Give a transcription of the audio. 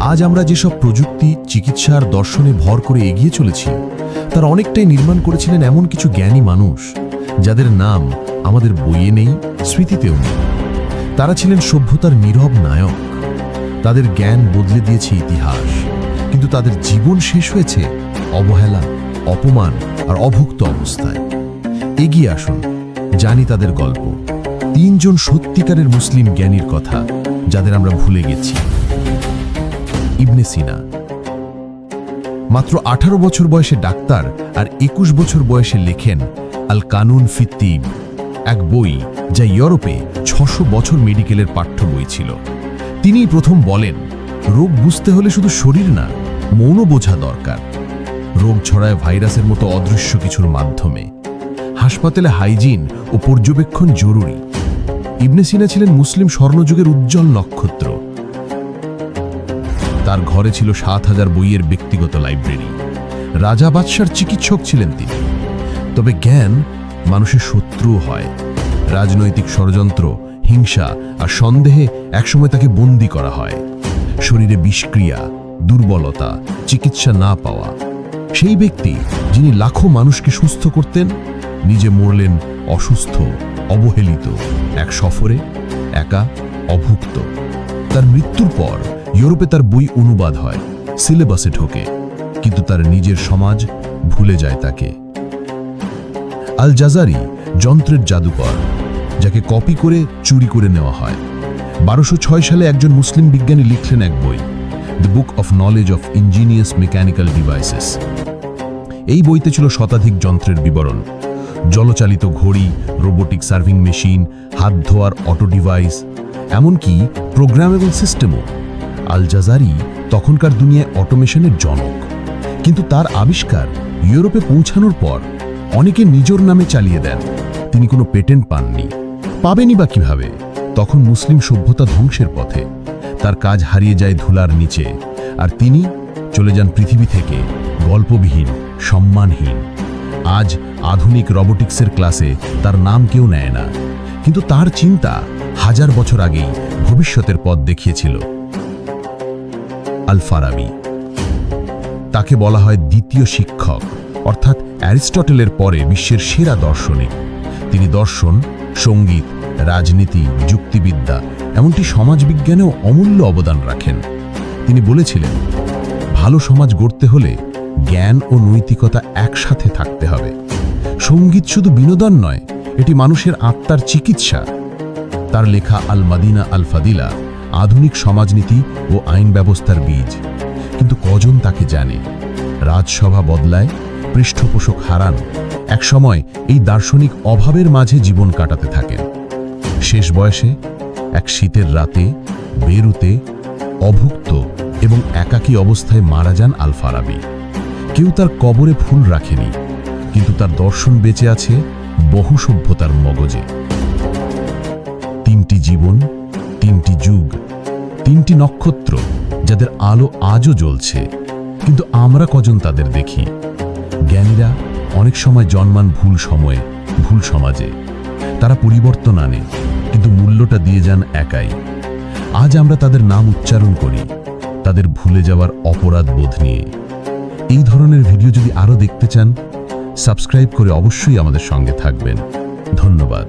আজ আমরা যেসব প্রযুক্তি চিকিৎসা আর দর্শনে ভর করে এগিয়ে চলেছি, তার অনেকটাই নির্মাণ করেছিলেন এমন কিছু জ্ঞানী মানুষ, যাদের নাম আমাদের বইয়ে নেই, স্মৃতিতেও নেই। তারা ছিলেন সভ্যতার নীরব নায়ক। তাদের জ্ঞান বদলে দিয়েছে ইতিহাস, কিন্তু তাদের জীবন শেষ হয়েছে অবহেলা, অপমান আর অভুক্ত অবস্থায়। এগিয়ে আসুন, জানি তাদের গল্প। তিনজন সত্যিকারের মুসলিম জ্ঞানীর কথা, যাদের আমরা ভুলে গেছি। সিনা মাত্র আঠারো বছর বয়সে ডাক্তার আর একুশ বছর বয়সে লেখেন আল কানুন ফিত্তিব এক বই যা ইউরোপে ছশো বছর মেডিকেলের পাঠ্য বই ছিল। তিনিই প্রথম বলেন, রোগ বুঝতে হলে শুধু শরীর না, মনও বোঝা দরকার। রোগ ছড়ায় ভাইরাসের মতো অদৃশ্য কিছুর মাধ্যমে। হাসপাতালে হাইজিন ও পর্যবেক্ষণ জরুরি। ইবনে সিনা ছিলেন মুসলিম স্বর্ণযুগের উজ্জ্বল নক্ষত্র। তার ঘরে ছিল সাত হাজার বইয়ের ব্যক্তিগত লাইব্রেরি। রাজা বাদশার চিকিৎসক ছিলেন তিনি। তবে জ্ঞান মানুষের শত্রু হয়। রাজনৈতিক ষড়যন্ত্র, হিংসা আর সন্দেহে একসময় তাকে বন্দি করা হয়। শরীরে বিষক্রিয়া, দুর্বলতা, চিকিৎসা না পাওয়া। সেই ব্যক্তি যিনি লাখো মানুষকে সুস্থ করতেন, নিজে মরলেন অসুস্থ, অবহেলিত, এক সফরে, একা, অভুক্ত। তার মৃত্যুর পর ইউরোপে তার বই অনুবাদ হয়, সিলেবাসে ঢোকে, কিন্তু তার নিজের সমাজ ভুলে যায় তাকে। আল জাজারি যন্ত্রের জাদুকর, যাকে কপি করে চুরি করে নেওয়া হয়। বারোশো সালে একজন মুসলিম বিজ্ঞানী লিখলেন এক বই, the book of knowledge of ingenious mechanical devices. এই বইতে ছিল শতাধিক যন্ত্রের বিবরণ। জলচালিত ঘড়ি, রোবোটিক সার্ভিং মেশিন, হাত ধোয়ার অটো ডিভাইস, এমনকি প্রোগ্রামেবল সিস্টেমও। আল জাজারি তখনকার দুনিয়ায় অটোমেশনের জনক। কিন্তু তার আবিষ্কার ইউরোপে পৌঁছানোর পর অনেকে নিজের নামে চালিয়ে দেন। তিনি কোনো পেটেন্ট পাননি। পাবেনই বা কীভাবে? তখন মুসলিম সভ্যতা ধ্বংসের পথে। তার কাজ হারিয়ে যায় ধুলার নিচে। আর তিনি চলে যান পৃথিবী থেকে, গল্পবিহীন, সম্মানহীন। আজ আধুনিক রবোটিক্সের ক্লাসে তার নাম কেউ নেয় না। কিন্তু তার চিন্তা হাজার বছর আগেই ভবিষ্যতের পথ দেখিয়েছিল। আল ফারাবি তাকে বলা হয় দ্বিতীয় শিক্ষক, অর্থাৎ অ্যারিস্টটেলের পরে বিশ্বের সেরা দার্শনিক তিনি দর্শন, সংগীত, রাজনীতি, যুক্তিবিদ্যা, এমনকি সমাজবিজ্ঞানেও অমূল্য অবদান রাখেন। তিনি বলেছিলেন, ভালো সমাজ গড়তে হলে জ্ঞান ও নৈতিকতা একসাথে থাকতে হবে। সংগীত শুধু বিনোদন নয়, এটি মানুষের আত্মার চিকিৎসা। তার লেখা আল মাদিনা আল ফাদিলা আধুনিক সমাজনীতি ও আইন ব্যবস্থার বীজ। কিন্তু কজন তাকে জানে? রাজসভা বদলায়, পৃষ্ঠপোষক হারান। একসময় এই দার্শনিক অভাবের মাঝে জীবন কাটাতে থাকেন। শেষ বয়সে এক শীতের রাতে বেরুতে অভুক্ত এবং একাকী অবস্থায় মারা যান আল ফারাবি কেউ তার কবরে ফুল রাখেনি, কিন্তু তার দর্শন বেঁচে আছে বহু সভ্যতার মগজে। তিনটি জীবন তিনটি যুগ, তিনটি নক্ষত্র যাদের আলো আজও জ্বলছে, কিন্তু আমরা কজন তাদের দেখি? জ্ঞানীরা অনেক সময় জন্মান ভুল সময়ে, ভুল সমাজে। তারা পরিবর্তন আনে, কিন্তু মূল্যটা দিয়ে যান একাই। আজ আমরা তাদের নাম উচ্চারণ করি, তাদের ভুলে যাওয়ার অপরাধ বোধ নিয়ে। এই ধরনের ভিডিও যদি আরও দেখতে চান, সাবস্ক্রাইব করে অবশ্যই আমাদের সঙ্গে থাকবেন। ধন্যবাদ।